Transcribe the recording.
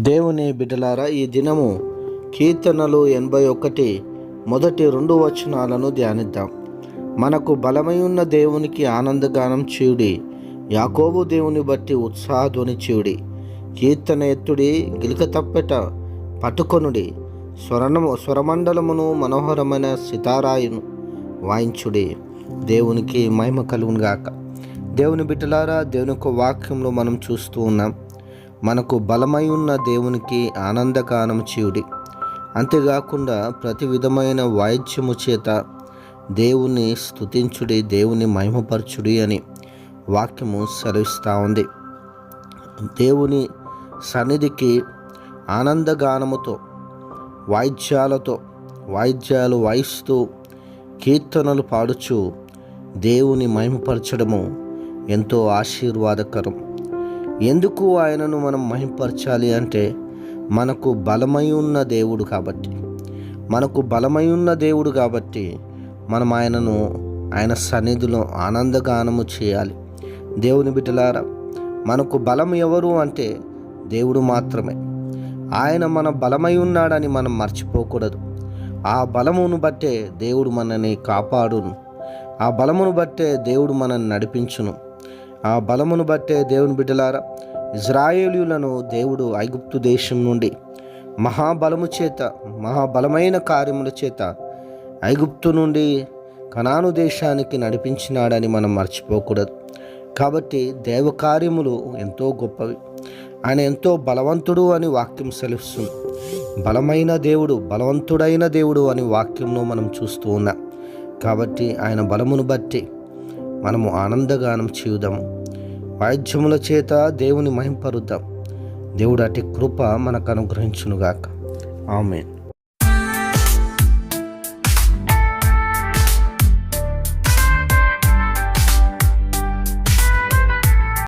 దేవుని బిడ్డలారా ఈ దినము కీర్తనలు ఎనభై ఒకటి మొదటి రెండు వచనాలను ధ్యానిద్దాం. మనకు బలమై ఉన్న దేవునికి ఆనందగానం చేయుడి యాకోబు దేవుని బట్టి ఉత్సాహధ్వని చేయుడి కీర్తన ఎత్తుడి గిలిక తప్పెట పట్టుకొనుడి స్వరణము స్వరమండలమును మనోహరమైన సితారాయును వాయించుడి. దేవునికి మహిమ కలుగునుగాక. దేవుని బిడ్డలారా దేవుని యొక్క వాక్యంలో మనం చూస్తూ ఉన్నాం. మనకు బలమై ఉన్న దేవునికి ఆనందగానం చేయుడి. అంతేకాకుండా ప్రతి విధమైన వాయిద్యము చేత దేవుని స్తుతించుడి దేవుని మహిమపరచుడి అని వాక్యము సెలవిస్తూ ఉంది. దేవుని సన్నిధికి ఆనందగానముతో వాయిద్యాలతో వాయిద్యాలు వాయిస్తూ కీర్తనలు పాడుచు దేవుని మహిమపరచడము ఎంతో ఆశీర్వాదకరం. ఎందుకు ఆయనను మనం మహింపరచాలి అంటే మనకు బలమై ఉన్న దేవుడు కాబట్టి. మనకు బలమై ఉన్న దేవుడు కాబట్టి మనం ఆయనను ఆయన సన్నిధిలో ఆనందగానము చేయాలి. దేవుని బిడ్డలారా మనకు బలం ఎవరు అంటే దేవుడు మాత్రమే. ఆయన మన బలమై ఉన్నాడని మనం మర్చిపోకూడదు. ఆ బలమును బట్టే దేవుడు మనని కాపాడును. ఆ బలమును బట్టే దేవుడు మనల్ని నడిపించును. ఆ బలమును బట్టే దేవుని బిడ్డలారా ఇజ్రాయేలీలను దేవుడు ఐగుప్తు దేశం నుండి మహాబలము చేత మహాబలమైన కార్యముల చేత ఐగుప్తు నుండి కనాను దేశానికి నడిపించినాడని మనం మర్చిపోకూడదు. కాబట్టి దేవకార్యములు ఎంతో గొప్పవి. ఆయన ఎంతో బలవంతుడు అని వాక్యం సెలవిస్తుంది. బలమైన దేవుడు బలవంతుడైన దేవుడు అని వాక్యంలో మనం చూస్తూ ఉన్నాం. కాబట్టి ఆయన బలమును బట్టి మనము ఆనందగానం చేయుదాము వాయిద్యముల చేత దేవుని మహింపరుద్దాం. దేవుడు అటు కృప మనకు అనుగ్రహించునుగాక. ఆమెన్.